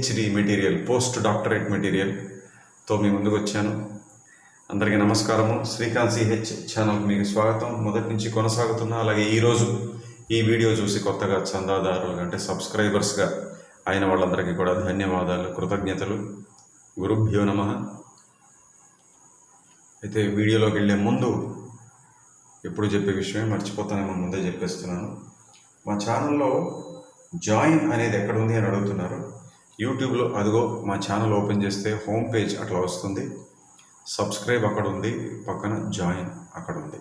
PhD material post doctorate మెటీరియల్తో మీ ముందుకు వచ్చాను. అందరికీ నమస్కారము. శ్రీకాంత్ సిహెచ్ ఛానల్కి మీకు స్వాగతం. మొదటి నుంచి కొనసాగుతున్న అలాగే ఈరోజు ఈ వీడియో చూసి కొత్తగా చందాదారులు అంటే సబ్స్క్రైబర్స్గా అయిన వాళ్ళందరికీ కూడా ధన్యవాదాలు కృతజ్ఞతలు. గురుభ్యో నమ. అయితే వీడియోలోకి వెళ్ళే ముందు ఎప్పుడు చెప్పే విషయమే మర్చిపోతానేమో ముందే చెప్పేస్తున్నాను. మా ఛానల్లో జాయిన్ అనేది ఎక్కడ ఉంది అని అడుగుతున్నారు. యూట్యూబ్లో అదిగో మా ఛానల్ ఓపెన్ చేస్తే హోమ్ పేజ్ అట్లా వస్తుంది. సబ్స్క్రైబ్ అక్కడ ఉంది పక్కన జాయిన్ అక్కడ ఉంది.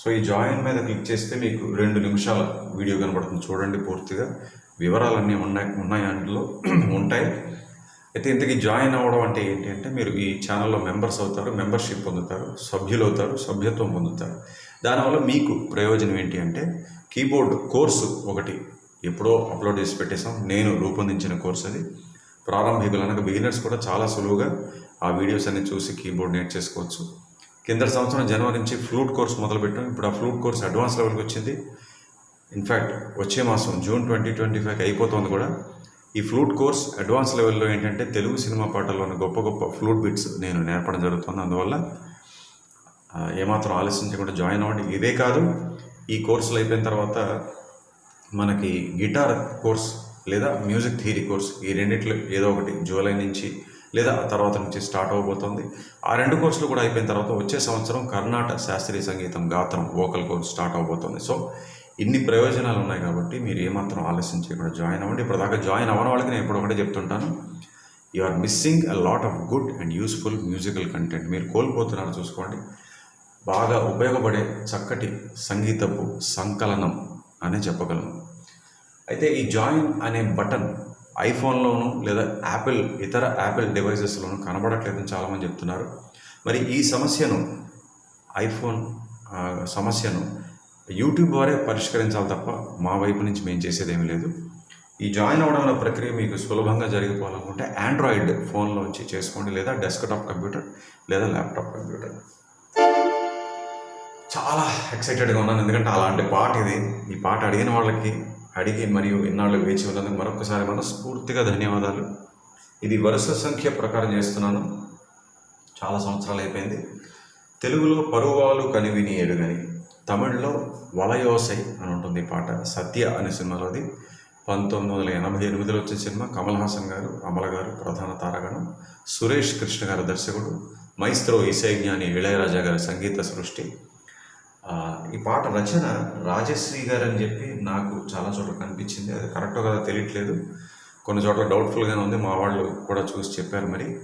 సో ఈ జాయిన్ మీద క్లిక్ చేస్తే మీకు రెండు నిమిషాల వీడియో కనబడుతుంది. చూడండి పూర్తిగా. వివరాలన్నీ ఉన్నాయి ఉన్నాయి అందులో ఉంటాయి. అయితే ఇంతకీ జాయిన్ అవ్వడం అంటే ఏంటి అంటే మీరు ఈ ఛానల్లో మెంబర్స్ అవుతారు మెంబర్షిప్ పొందుతారు సభ్యులు అవుతారు సభ్యత్వం పొందుతారు. దానివల్ల మీకు ప్రయోజనం ఏంటి అంటే కీబోర్డ్ కోర్సు ఒకటి ఎప్పుడో అప్లోడ్ చేసి పెట్టేసాం నేను రూపొందించిన కోర్స్ అది. ప్రారంభికులు అనగా బిగినర్స్ కూడా చాలా సులువుగా ఆ వీడియోస్ అన్ని చూసి కీబోర్డ్ నేర్చేసుకోవచ్చు కింద సంవత్సరం జనవరి నుంచి ఫ్లూట్ కోర్స్ మొదలుపెట్టాం. ఇప్పుడు ఆ ఫ్లూట్ కోర్స్ అడ్వాన్స్ లెవెల్కి వచ్చింది. ఇన్ఫ్యాక్ట్ వచ్చే మాసం జూన్ ట్వంటీ ట్వంటీ ఫైవ్కి అయిపోతుంది కూడా. ఈ ఫ్లూట్ కోర్స్ అడ్వాన్స్ లెవెల్లో ఏంటంటే తెలుగు సినిమా పాటల్లోని గొప్ప గొప్ప ఫ్లూట్ బిట్స్ నేను నేర్పడం జరుగుతుంది. అందువల్ల ఏమాత్రం ఆలోచించకుండా జాయిన్ అవ్వండి. ఇదే కాదు ఈ కోర్సులు అయిపోయిన తర్వాత మనకి గిటార్ కోర్స్ లేదా మ్యూజిక్ థియరీ కోర్స్ ఈ రెండిట్లో ఏదో ఒకటి జూలై నుంచి లేదా తర్వాత నుంచి స్టార్ట్ అవబోతోంది. ఆ రెండు కోర్సులు కూడా అయిపోయిన తర్వాత వచ్చే సంవత్సరం కర్ణాటక శాస్త్రీయ సంగీతం గాత్రం వోకల్ కోర్స్ స్టార్ట్ అవబోతోంది. సో ఇన్ని ప్రయోజనాలు ఉన్నాయి కాబట్టి మీరు ఏమాత్రం ఆలస్యం చేయకుండా జాయిన్ అవ్వండి. ఇప్పుడు దాకా జాయిన్ అవ్వని వాళ్ళకి నేను ఇప్పుడు ఒకటే చెప్తుంటాను. You are missing a lot of good and useful musical content. మీరు కోల్పోతున్నారు చూసుకోండి. బాగా ఉపయోగపడే చక్కటి సంగీతపు సంకలనం అనే చెప్పగలను. అయితే ఈ జాయిన్ అనే బటన్ ఐఫోన్లోను లేదా యాపిల్ ఇతర యాపిల్ డివైజెస్లోను కనబడట్లేదని చాలామంది చెప్తున్నారు. మరి ఈ సమస్యను ఐఫోన్ సమస్యను యూట్యూబ్ వారే పరిష్కరించాలి తప్ప మా వైపు నుంచి మేము చేసేదేమీ లేదు. ఈ జాయిన్ అవ్వడం అనే ప్రక్రియ మీకు సులభంగా జరిగిపోవాలనుకుంటే ఆండ్రాయిడ్ ఫోన్లో వచ్చి చేసుకోండి లేదా డెస్క్టాప్ కంప్యూటర్ లేదా ల్యాప్టాప్ కంప్యూటర్. చాలా ఎక్సైటెడ్గా ఉన్నాను. ఎందుకంటే అలాంటి పాట ఇది. ఈ పాట అడిగిన వాళ్ళకి అడిగి మరియు ఇన్నాళ్ళు వేచి ఉన్నందుకు మరొకసారి మనస్ఫూర్తిగా ధన్యవాదాలు. ఇది వరుస సంఖ్య ప్రకారం చేస్తున్నాను. చాలా సంవత్సరాలు అయిపోయింది. తెలుగులో పరువాలు కనివిని ఎరుగని తమిళ్ళో వలయోసై అని ఉంటుంది ఈ పాట సత్య అనే సినిమాలోది పంతొమ్మిది వందల ఎనభై ఎనిమిదిలో వచ్చిన సినిమా కమల్ హాసన్ గారు అమల గారు ప్రధాన తారగణం సురేష్ కృష్ణ గారు దర్శకుడు మైస్త్రో ఇసైజ్ఞాని ఇళయరాజా గారి సంగీత సృష్టి. ఈ పాట రచన రాజశ్రీ గారు అని చెప్పి నాకు చాలా చోట్ల కనిపించింది. అది కరెక్టో కదా తెలియట్లేదు. కొన్ని చోట్ల డౌట్ఫుల్గానే ఉంది. మా వాళ్ళు కూడా చూసి చెప్పారు మరి.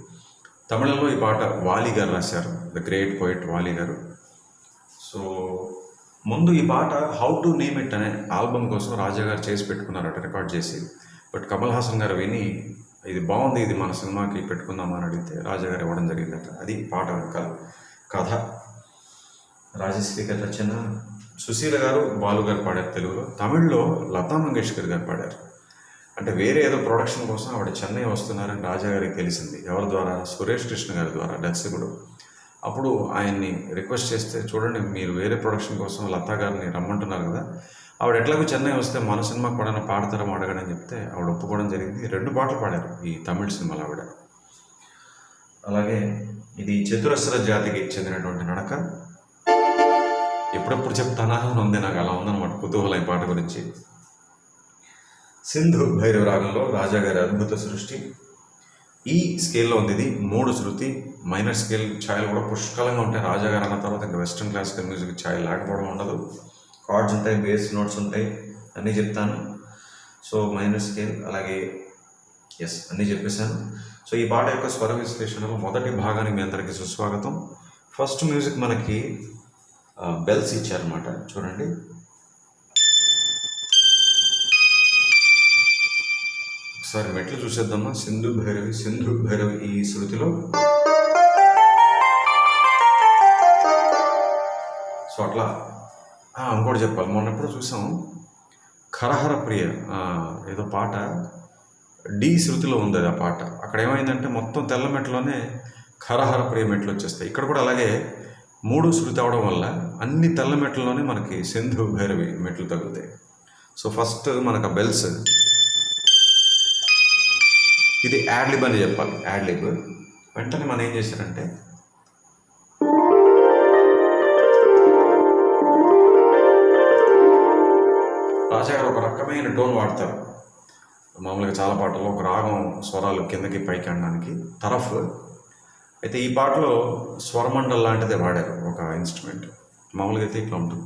తమిళంలో ఈ పాట వాలి గారు రాశారు. ద గ్రేట్ పోయిట్ వాలి గారు. సో ముందు ఈ పాట హౌ టు నేమ్ ఇట్ అనే ఆల్బమ్ కోసం రాజా గారు చేసి పెట్టుకున్నారట రికార్డ్ చేసి. బట్ కమల్ హాసన్ గారు విని ఇది బాగుంది ఇది మన సినిమాకి పెట్టుకుందాం అని అడిగితే రాజా గారు ఇవ్వడం జరిగిందట. అది పాట యొక్క కథ. రాజశ్రీ గారి రచన సుశీల గారు బాలు గారు పాడారు తెలుగులో. తమిళ్ళో లతా మంగేష్కర్ గారు పాడారు. అంటే వేరే ఏదో ప్రొడక్షన్ కోసం ఆవిడ చెన్నై వస్తున్నారని రాజా గారికి తెలిసింది. ఎవరి ద్వారా? సురేష్ కృష్ణ గారి ద్వారా దర్శకుడు. అప్పుడు ఆయన్ని రిక్వెస్ట్ చేస్తే చూడండి మీరు వేరే ప్రొడక్షన్ కోసం లతా గారిని రమ్మంటున్నారు కదా. ఆవిడ ఎట్లాగో చెన్నై వస్తే మన సినిమా కూడా పాడతారా అడగడని చెప్తే ఆవిడ ఒప్పుకోవడం జరిగింది. రెండు పాటలు పాడారు ఈ తమిళ సినిమాలో ఆవిడ. అలాగే ఇది చతురస్ర జాతికి చెందినటువంటి నడక. ఎప్పుడెప్పుడు చెప్తానా అని ఉంది నాకు అలా ఉందన్నమాట కుతూహలం ఈ పాట గురించి. సింధు భైరవ రాగంలో రాజాగారి అద్భుత సృష్టి. ఈ స్కేల్లో ఉంది ఇది మూడు శృతి మైనర్ స్కేల్ ఛాయలు కూడా పుష్కలంగా ఉంటాయి. రాజాగారి అన్న తర్వాత ఇంకా వెస్ట్రన్ క్లాసికల్ మ్యూజిక్ ఛాయలు లేకపోవడం ఉండదు. కార్డ్స్ ఉంటాయి బేస్ నోట్స్ ఉంటాయి అన్నీ చెప్తాను. సో మైనర్ స్కేల్ అలాగే ఎస్ అన్నీ చెప్పేశాను. సో ఈ పాట యొక్క స్వర విశ్లేషణలో మొదటి భాగానికి మీ అందరికీ సుస్వాగతం. ఫస్ట్ మ్యూజిక్ మనకి బెల్స్ ఇచ్చారనమాట చూడండి. ఒకసారి మెట్లు చూసేద్దామా? సింధు భైరవి సింధు భైరవి ఈ శృతిలో. సో అట్లా. ఇంకోటి చెప్పాలి. మొన్న ఎప్పుడు చూసాం. ఖరహర ప్రియ ఏదో పాట. డి శృతిలో ఉంది అది ఆ పాట. అక్కడ ఏమైందంటే మొత్తం తెల్ల మెట్లోనే ఖరహర ప్రియ మెట్లు వచ్చేస్తాయి. ఇక్కడ కూడా అలాగే మూడు శృతి అవడం వల్ల అన్ని తెల్ల మెట్లలోనే మనకి సింధు భైరవి మెట్లు తగ్గుతాయి. సో ఫస్ట్ మనకు ఆ బెల్స్. ఇది యాడ్లిబ్ అని చెప్పాలి యాడ్లిబ్. వెంటనే మనం ఏం చేశారంటే రాజా గారు ఒక రకమైన టోన్ వాడతారు. మామూలుగా చాలా పాటల్లో ఒక రాగం స్వరాలు కిందకి పైకి అనడానికి తరఫ్. అయితే ఈ పాటలో స్వరమండల్ లాంటిదే వాడారు ఒక ఇన్స్ట్రుమెంట్. మామూలుగా అయితే ఇట్లా ఉంటుంది.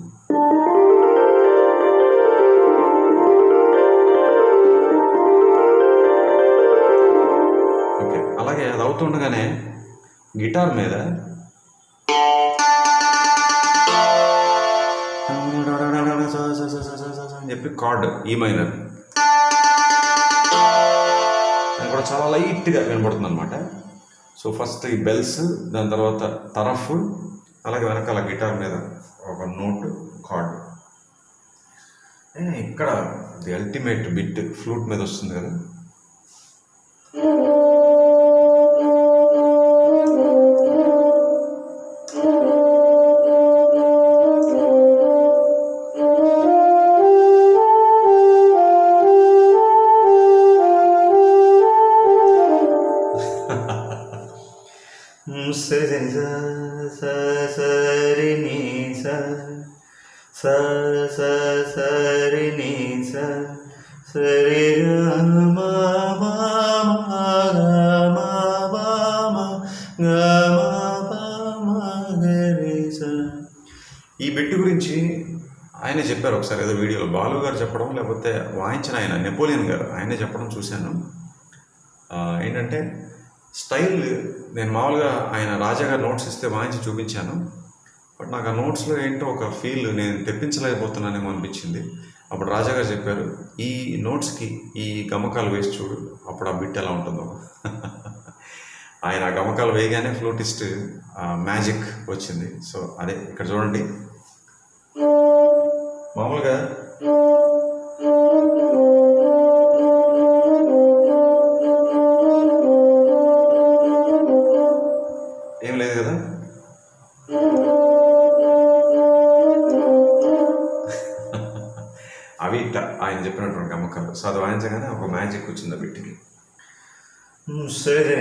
ఓకే అలాగే అది అవుతుండగానే గిటార్ మీద అని చెప్పి కార్డ్ e ఈ మైనర్ అది కూడా చాలా లైట్గా వినపడుతుంది అనమాట సో ఫస్ట్ ఈ బెల్స్ దాని తర్వాత తరఫ్ అలాగే వెనకాల గిటార్ మీద ఒక నోట్ కార్డ్. ఇక్కడ ది అల్టిమేట్ బిట్ ఫ్లూట్ మీద వస్తుంది కదా. ఈ బిట్ గురించి ఆయన చెప్పారు ఒకసారి ఏదో వీడియోలో. బాలు గారు చెప్పడం లేకపోతే వాయించిన ఆయన నెపోలియన్ గారు ఆయనే చెప్పడం చూశాను. ఏంటంటే స్టైల్ నేను మామూలుగా ఆయన రాజా గారు నోట్స్ ఇస్తే వాయించి చూపించాను. బట్ నాకు ఆ నోట్స్లో ఏంటో ఒక ఫీల్ నేను తెప్పించలేకపోతున్నానేమో అనిపించింది. అప్పుడు రాజా గారు చెప్పారు ఈ నోట్స్కి ఈ గమకాలు వేసి చూడు అప్పుడు ఆ బిట్ ఎలా ఉంటుందో. ఆయన గమకాలు వేయగానే ఫ్లూటిస్ట్ మ్యాజిక్ వచ్చింది. సో అదే ఇక్కడ చూడండి. మామూలుగా ఏం లేదు కదా? అవి ఆయన చెప్పినటువంటి గమకాలు. సో అది వాయించగానే ఒక మ్యాజిక్ వచ్చింది ఆ బిట్టికి సరే.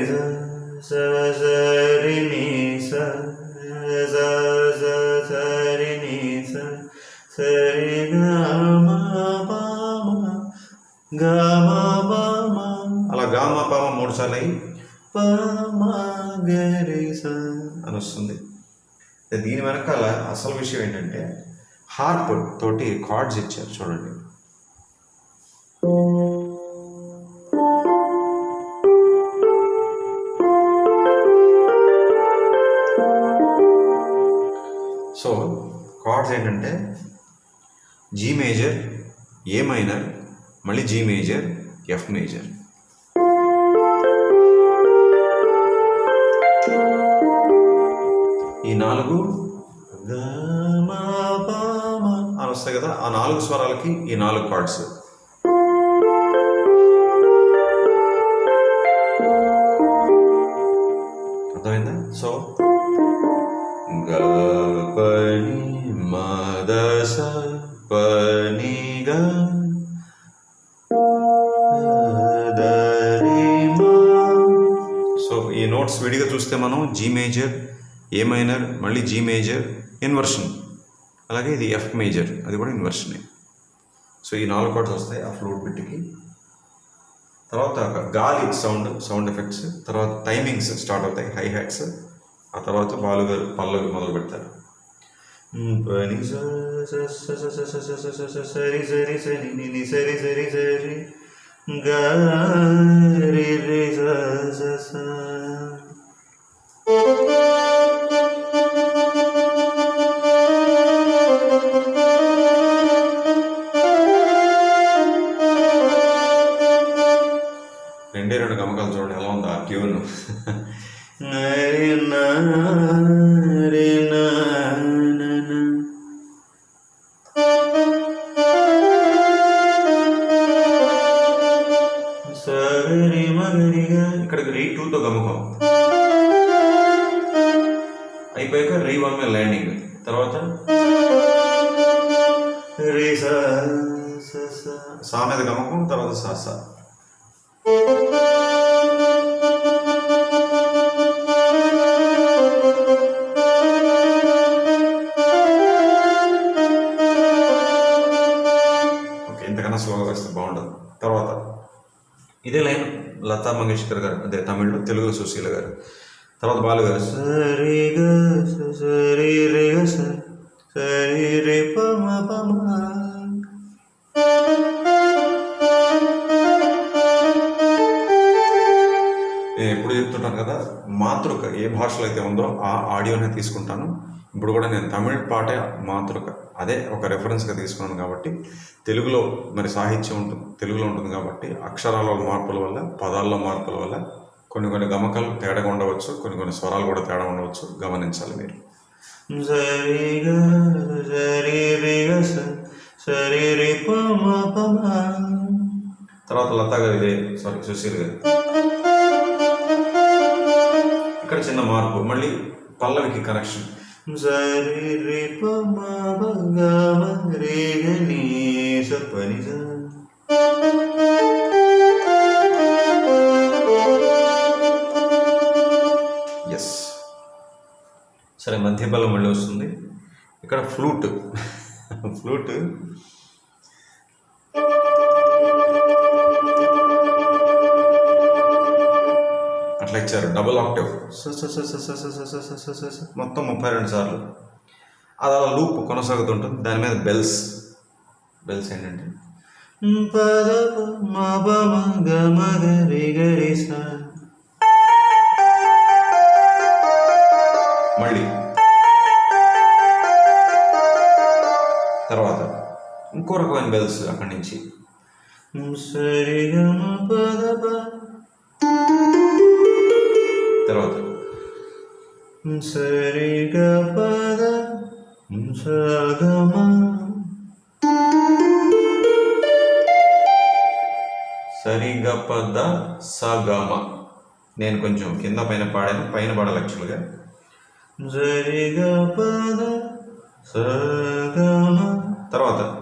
అలా గామ పామ మూడు సార్లు అయ్యి అని వస్తుంది. దీని వెనకాల అసలు విషయం ఏంటంటే హార్ప్ తోటి కార్డ్స్ ఇచ్చారు చూడండి. కార్డ్స్ ఏంటంటే జీ మేజర్ ఏ మైనర్ మళ్ళీ జీ మేజర్ ఎఫ్ మేజర్ ఈ నాలుగు అని వస్తాయి కదా ఆ నాలుగు స్వరాలకి ఈ నాలుగు కార్డ్స్ అర్థమైందా? సో గపని మదస పని సో ఈ నోట్స్ విడిగా చూస్తే మనం జీ మేజర్ ఏ మైనర్ మళ్ళీ జీ మేజర్ ఇన్వర్షన్ అలాగే ఇది ఎఫ్ మేజర్ అది కూడా ఇన్వర్షనే సో ఈ నాలుగు కార్డ్స్ వస్తాయి ఆ ఫ్లూట్ బిట్కి తర్వాత గాలి సౌండ్ సౌండ్ ఎఫెక్ట్స్ తర్వాత టైమింగ్స్ స్టార్ట్ అవుతాయి హై హ్యాట్స్ ఆ తర్వాత బాలుగారు పల్లవి మొదలు పెడతారు పని సరి సరి సరి నిని సరి సరి సరి గరి రి స స రెండే రెండు గమకాలు చూడండి ఎలా ఉందా ట్యూన్ లతా మంగేష్కర్ గారు అదే తమిళ్ళో తెలుగు సుశీల గారు. తర్వాత బాలు గారు సరి గ సరి గ సరి రి ప మ నేను ఎప్పుడు చెప్తుంటాను కదా మాతృక ఏ భాషలో అయితే ఉందో ఆ ఆడియోనే తీసుకుంటాను. ఇప్పుడు కూడా నేను తమిళ పాటే మాతృక. అదే ఒక రెఫరెన్స్గా తీసుకున్నాను కాబట్టి తెలుగులో మరి సాహిత్యం ఉంటుంది తెలుగులో ఉంటుంది కాబట్టి అక్షరాల మార్పుల వల్ల పదాల్లో మార్పుల వల్ల కొన్ని కొన్ని గమకాలు తేడా ఉండవచ్చు కొన్ని కొన్ని స్వరాలు కూడా తేడా ఉండవచ్చు. గమనించాలి మీరు. సరి తర్వాత లతా గారు ఇదే సారీ సుశీల్ గారు. ఇక్కడ చిన్న మార్పు మళ్ళీ పల్లవికి కనెక్షన్ ఎస్ సరే మధ్య బలం మళ్ళీ వస్తుంది ఇక్కడ ఫ్లూట్. ఫ్లూట్ అట్లా ఇచ్చారు డబుల్ ఆక్టివ్ మొత్తం ముప్పై రెండు సార్లు. అది అలా లూప్ కొనసాగుతుంటుంది. దాని మీద బెల్స్ బెల్స్ ఏంటంటే? మళ్ళీ. తర్వాత. ఇంకో రకమైన బెల్స్ అక్కడి నుంచి. పద తర్వాత. పద సరిగా పద సగమ. నేను కొంచెం కింద పైన పాడాను పైన పాడాలి యాక్చువల్గా. సరి గ పద స గ మ తర్వాత.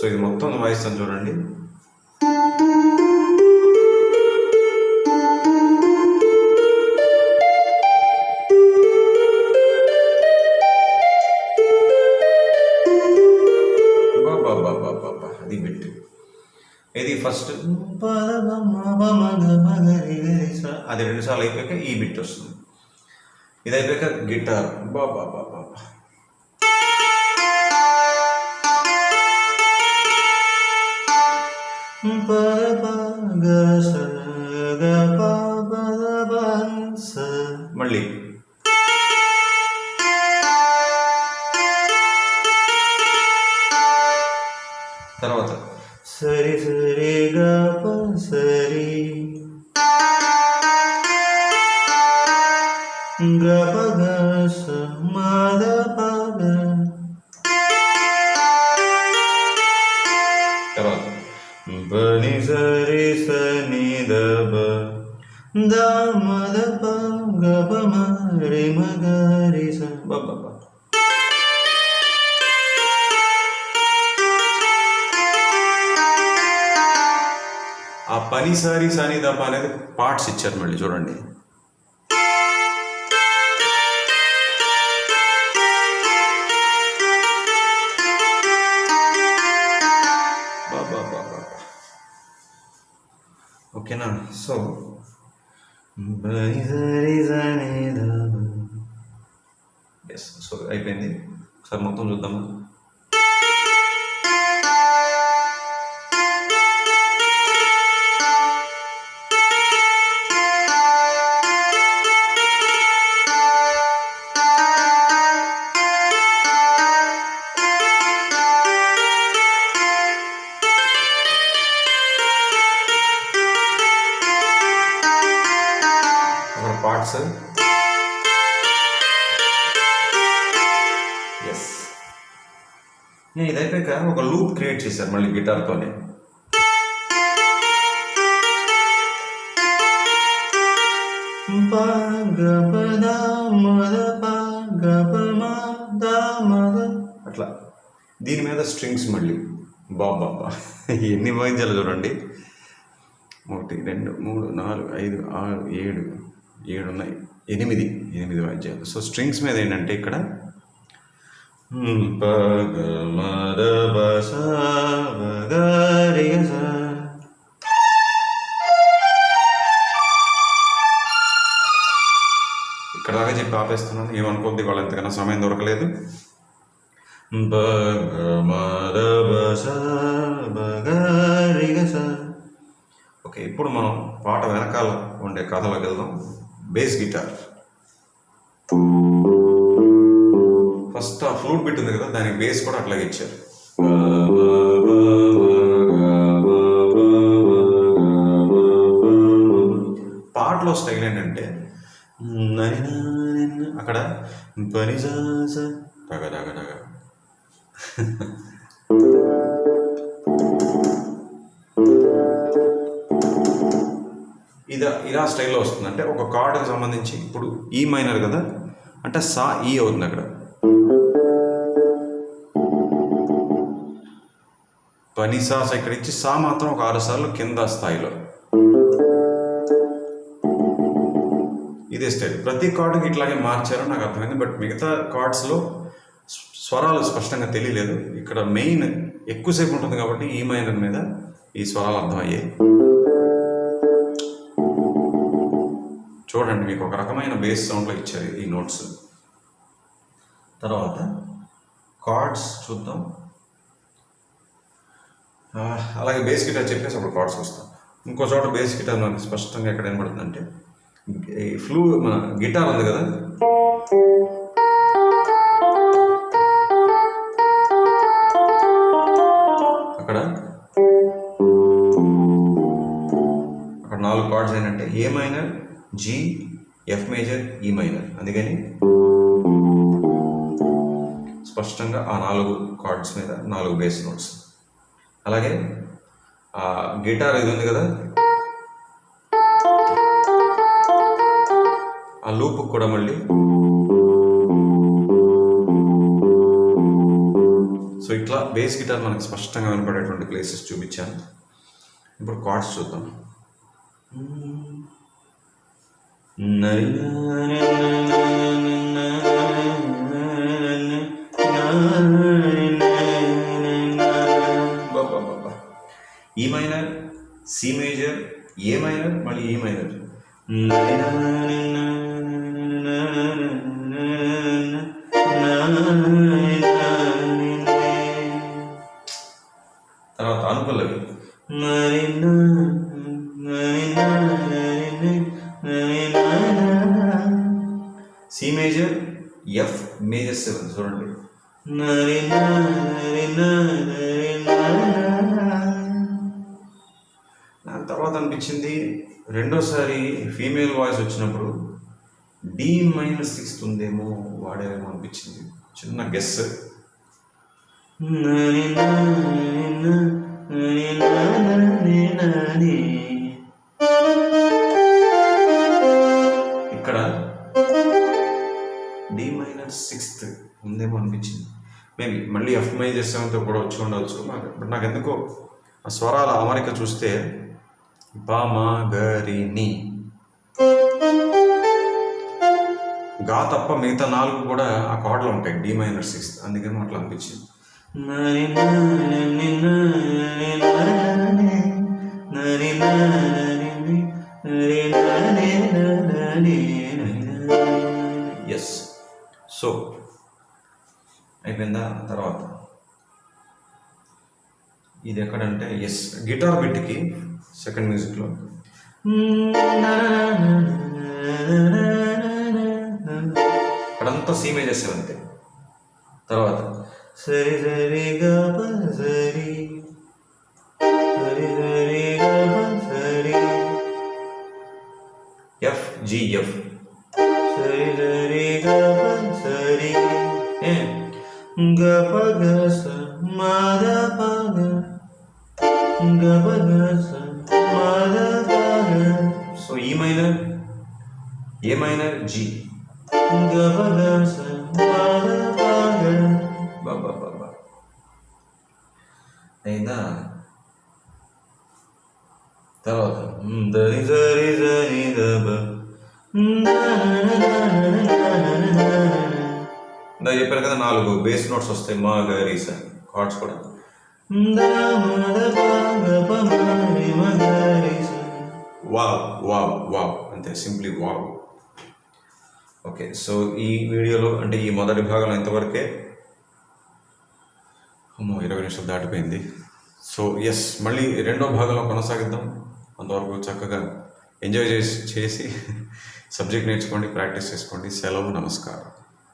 సో ఇది మొత్తం వాయిస్తాను చూడండి. బాబా అది బిట్ ఇది ఫస్ట్ అది రెండు సార్లు అయిపోయాక ఈ బిట్ వస్తుంది. ఇది అయిపోయాక గిటార్ బాబా తర్వాత సరి సరి గ ప సరి దప అనేది పార్ట్స్ ఇచ్చారు మళ్ళీ చూడండి. ఓకేనా? సో ఎస్ సో అయిపోయింది. ఒకసారి మొత్తం చూద్దామా? పార్ట్స్ ఎస్ ఇది అయిపోయాక ఒక లూప్ క్రియేట్ చేశారు మళ్ళీ గిటార్తోనే అట్లా. దీని మీద స్ట్రింగ్స్ మళ్ళీ. బాబా ఎన్ని వాయించాలి చూడండి. ఒకటి రెండు మూడు నాలుగు ఐదు ఆరు ఏడు ఏడు ఉన్నాయి ఎనిమిది ఎనిమిది వాయిద్యాలు. సో స్ట్రింగ్స్ మీద ఏంటంటే ఇక్కడ ఇక్కడ దాకా చెప్పి ఆపేస్తున్నాను. ఏమనుకోద్ది వాళ్ళు ఎంతకన్నా సమయం దొరకలేదు. ఓకే ఇప్పుడు మనం పాట వెనకాల ఉండే కథలోకి వెళ్దాం బేస్ గిటార్. ఫస్ట్ ఆ ఫ్లూట్ బిట్ ఉంది కదా దానికి బేస్ కూడా అట్లాగే ఇచ్చారు. పాటలో స్టైల్ ఏంటంటే అక్కడ పని ఇలా స్టైల్లో వస్తుంది. అంటే ఒక కార్డుకి సంబంధించి ఇప్పుడు ఈ మైనర్ కదా? అంటే సా ఈ అవుతుంది అక్కడ. పని సాస్ ఇక్కడ ఇచ్చి సా మాత్రం ఒక ఆరు సార్లు కింద స్థాయిలో. ఇదే స్టైల్. ప్రతి కార్డుకి ఇట్లాగే మార్చారో నాకు అర్థమైంది. బట్ మిగతా కార్డ్స్లో స్వరాలు స్పష్టంగా తెలియలేదు. ఇక్కడ మెయిన్ ఎక్కువసేపు ఉంటుంది కాబట్టి ఈ మైనర్ మీద ఈ స్వరాలు అర్థమయ్యాయి. చూడండి మీకు ఒక రకమైన బేస్ సౌండ్లో ఇచ్చారు ఈ నోట్స్. తర్వాత కార్డ్స్ చూద్దాం. అలాగే బేస్ గిటార్ చెప్పేసి అప్పుడు కార్డ్స్ వస్తాం ఇంకో చోట బేస్ గిటార్ మనకి స్పష్టంగా ఎక్కడ వినబడుతుందంటే ఈ ఫ్లూ మన గిటార్ ఉంది కదా? అక్కడ? అక్కడ నాలుగు కార్డ్స్ ఏంటంటే ఏమై G F major E minor అందుకని స్పష్టంగా ఆ నాలుగు కార్డ్స్ మీద నాలుగు బేస్ నోట్స్ అలాగే ఆ గిటార్ ఇది ఉంది కదా? ఆ లూప్ కూడా మళ్ళీ. సో ఇట్లా బేస్ గిటార్ మనకు స్పష్టంగా వినపడేటువంటి ప్లేసెస్ చూపించాను. ఇప్పుడు కార్డ్స్ చూద్దాం. E minor C major A minor మళ్ళీ ఈ మైనర్ తర్వాత అనుపల్లవి సెవెన్ చూడండి. దాని తర్వాత అనిపించింది రెండోసారి ఫీమేల్ వాయిస్ వచ్చినప్పుడు డి మైనస్ సిక్స్త్ ఉందేమో వాడేమో అనిపించింది. చిన్న గెస్. ఇక్కడ డి మైనర్ సిక్స్త్ ఉందేమో అనిపించింది. మేబీ మళ్ళీ ఎఫ్ మేజర్ సెవెన్తో కూడా వచ్చి ఉండవచ్చు నాకు బట్ నాకు ఎందుకో ఆ స్వరాల అమరిక చూస్తే పమగరిని గా తప్ప మిగతా నాలుగు కూడా ఆ కార్డులు ఉంటాయి. డి మైనర్ సిక్స్త్ అందుకని అట్లా అనిపించింది. నరి సో అయిపోయిందా తర్వాత? ఇది ఎక్కడంటే ఎస్ గిటార్ బిట్కి సెకండ్ మ్యూజిక్లో. అక్కడంతా సీ మేజర్ అంతే తర్వాత సరి సరి సరి సరి సరి సరి. ఎఫ్ జిఎఫ్ సరి సరి గ M. Ga pa ga sa ma So E minor, E minor, G. Ga pa ga sa ma da pa ga. Ba ba ba ba. Hey na. తర్వాత దరి దరి దరి దబ దరి దరి దరి దరి దరి ఇందా చెప్పారు కదా నాలుగు బేస్ నోట్స్ వస్తాయి మా గరి సార్ కార్డ్స్ కూడా. Wow wow wow. అంతే సింప్లీ వావ్. ఓకే సో ఈ వీడియోలో అంటే ఈ మొదటి భాగంలో ఇంతవరకే అమ్మో ఇరవై నిమిషాలు దాటిపోయింది. సో ఎస్ మళ్ళీ రెండో భాగంలో కొనసాగిద్దాం. అంతవరకు చక్కగా ఎంజాయ్ చేసి చేసి సబ్జెక్ట్ నేర్చుకోండి ప్రాక్టీస్ చేసుకోండి. సెలవు నమస్కారం.